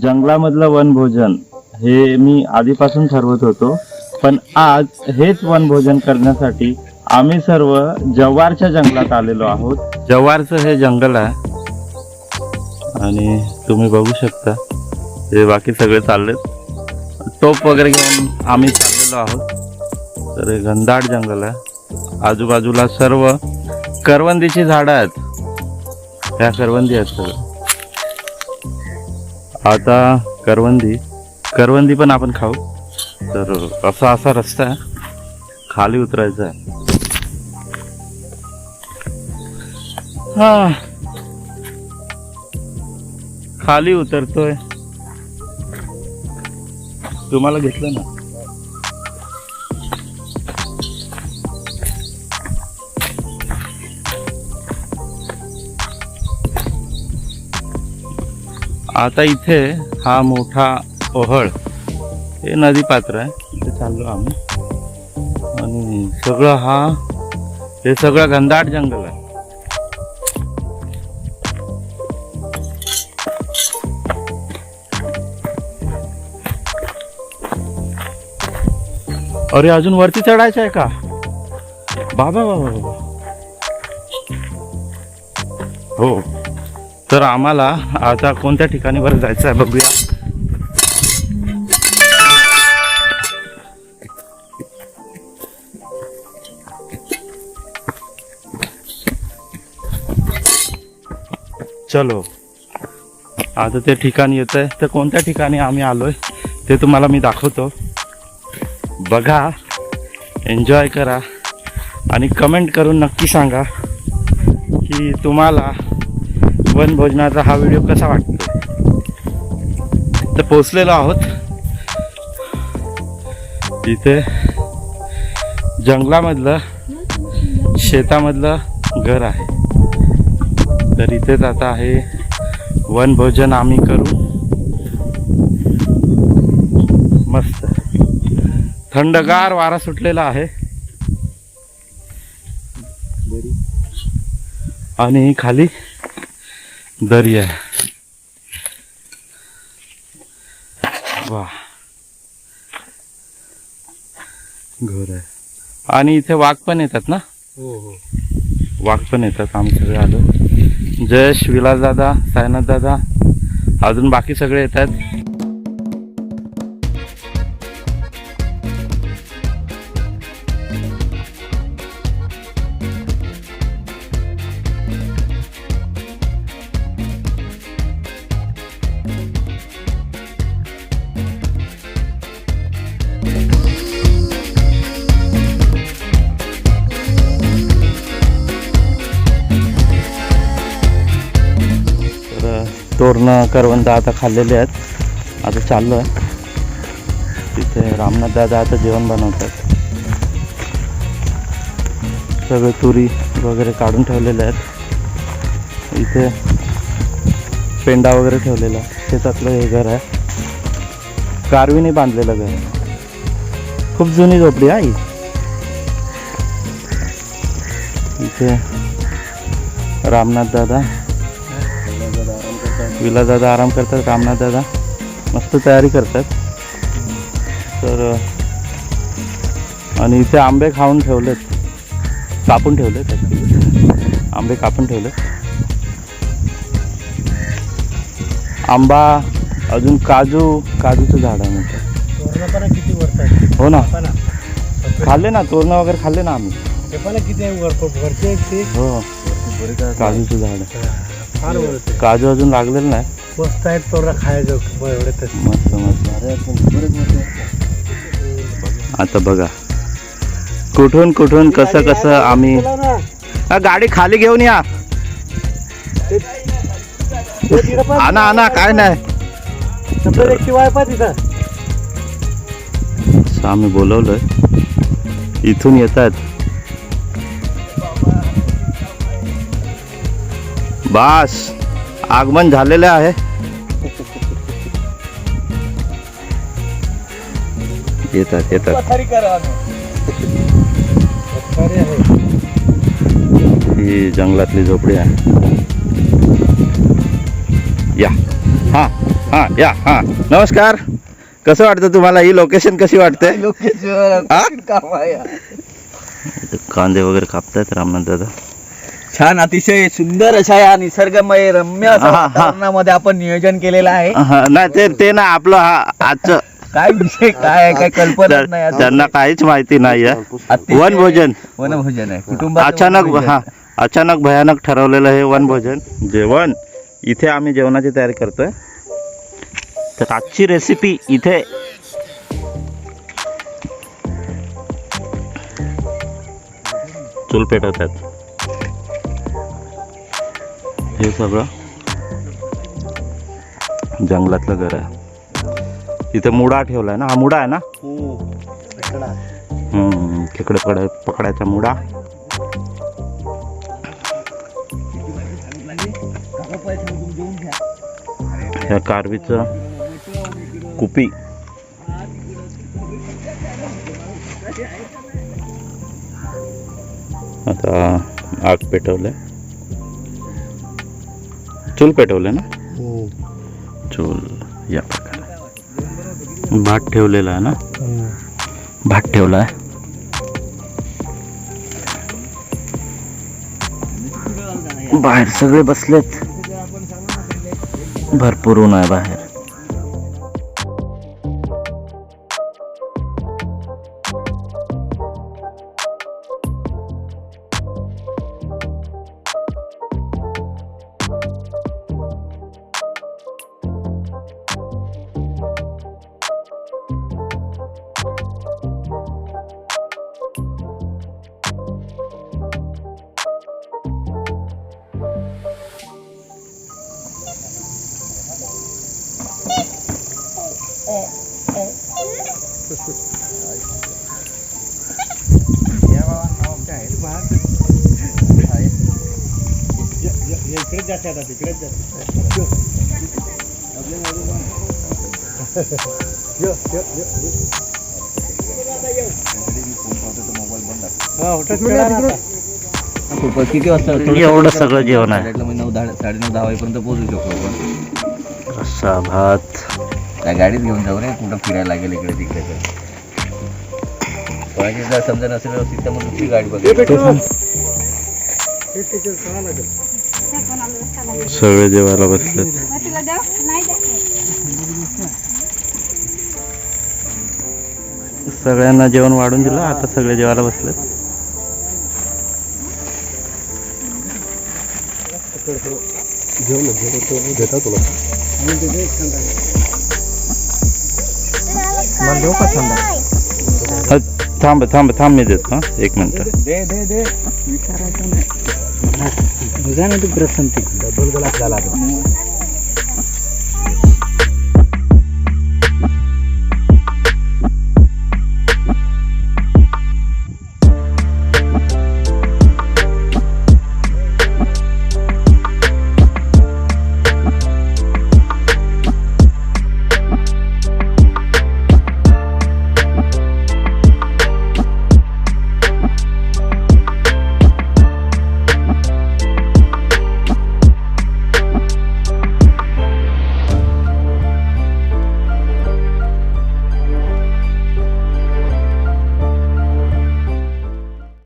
जंगलामधलं वनभोजन हे मी आधीपासून ठरवत होतो. पण आज हेच वनभोजन करण्यासाठी आम्ही सर्व जव्हारच्या जंगलात आलेलो आहोत. जव्हारचं हे जंगल आहे. आणि तुम्ही बघू शकता. हे बाकी सगळे चाललेत. टोप वगैरे घेऊन आम्ही चाललेलो आहोत. तर हे घनदाट जंगल आहे. आजूबाजूला सर्व करवंदीची झाडं आहेत. ह्या करवंदी आहेत सगळं आता करवंदी. करवंदी पण आपण खाऊ. तर असा असा रस्ता आहे. खाली उतरायचा आहे. हा. खाली उतरतोय. तुम्हाला घेतलं ना? आता इथे हा मोठा ओहळ हे नदी पात्र आहे इथे चाललो आम्ही. आणि सगळं हा हे सगळं घनदाट जंगल आहे. अरे अजून वरती चढायचं आहे का? बाबा बाबा बाबा. हो. तर आम्हाला आता कोणत्या ठिकाणी बरं जायचं आहे बघूया. चलो. आता ते ठिकाण येत आहे तर कोणत्या ठिकाणी आम्ही आलोय ते तुम्हाला मी दाखवतो. बघा. एन्जॉय करा. आणि कमेंट करून नक्की सांगा की तुम्हाला वनभोजनाचा हा व्हिडिओ कसा वाटतो? तर पोचलेलो आहोत. इथे जंगलामधलं शेतामधलं घर आहे. तर इथेच आता आहे वनभोजन आम्ही करू. मस्त. थंडगार वारा सुटलेला आहे. आणि खाली दरी आहे. वा घर आहे. आणि इथे वाघ पण येतात ना? हो हो. वाघ पण येतात सगळे आलो. जयेश विलास दादा सायनाथ दादा अजून बाकी सगळे येतात. तोरणं करवंद आता खाल्लेले आहेत. आता चाललो आहे तिथे रामनाथ दादा आता जेवण बनवतात. सगळे तुरी वगैरे काढून ठेवलेले आहेत. इथे पेंडा वगैरे ठेवलेला आहे. शेतातलं हे घर आहे. कारवीने बांधलेलं घर आहे. खूप जुनी झोपडी आहे इथे रामनाथ दादा विला दादा आराम करतात रामनाथ दादा मस्त तयारी करतात. तर आणि इथे आंबे खाऊन ठेवलेत. कापून ठेवलेत. आंबे कापून ठेवलेत. आंबा अजून काजू काजूचं झाड आहे आहे? हो ना. खाल्ले ना तोरणं वगैरे खाल्ले ना आम्ही. किती हो. काजूचं झाड. आहे फार काजू अजून लागलेलं नाही. मस्त आहेत तोरणं खायचं एवढे मस्त मस्त. आता बघा. कुठून कुठून कसं कसं आम्ही हा, गाडी खाली घेऊन या. आणा आणा काय नाही. शिवाय पा तिथं. असं आम्ही बोलवलंय. इथून येत बास आगमन झालेलं आहे. येतात येतात. ही जंगलातली झोपडी आहे. या. हा हा या हा. नमस्कार. कसं वाटतं तुम्हाला? ही लोकेशन कशी वाटते? हा? कांदे वगैरे कापतायत रामनाथ दादा. छान अतिशय सुंदर अशा या निसर्गमय रम्य हा, हा. वातावरणामध्ये आपण नियोजन केलेलं आहे. हा, नाही ते ते ना आपलं हा आजचं काय विषय काय आहे? काय कल्पना त्या- नाही आता. त्यांना काहीच माहिती नाहीये अतिशय वनभोजन. वनभोजन आहे. कुटुंबात अचानक हा अचानक भयानक ठरवलेलं हे वनभोजन. जेवण. इथे आम्ही जेवणाची तयारी करतोय. तर आजची रेसिपी इथे चूल पेटवत आहेत हे सगळं जंगलातलं घर आहे. इथे मुडा ठेवलाय ना? हा मुडा आहे ना? हम्म, खेकडे पकड पकडायचा मुडा. ह्या कारवीचं कुपी. आता आग पेटवलंय. चूल है ना? चूल या प्रकारे. भात ठेवलेला आहे ना? भात ठेवला आहे. बाहेर सगळे बसलेत. भरपूर ऊन है बाहेर. इकडेच जाते आता तिकडेच होटल किती वाजता एवढं सगळं जेवण आहे. नऊ दहा साडेनऊ दहा वाजेपर्यंत पोहोचू शकतो आपण. रस्सा भात? त्या गाडीत घेऊन जाऊ रे कुठं फिरायला लागेल इकडे तिकडे. तर कोणाची जर समजा नसेल व्यवस्थित तर मग दुसरी गाडी बघायची सगळे जेवायला बसलेत तुला द्याव नाही द्या सगळ्यांना जेवण वाढून दिलं आता सगळे जेवायला बसलेत. अ, थांब? थांब थांब मी देतो हा? एक मिनिट. दे दे दे. विचारायचं नाही. तुझा ना तू प्रसंती. डबल गोलात झाला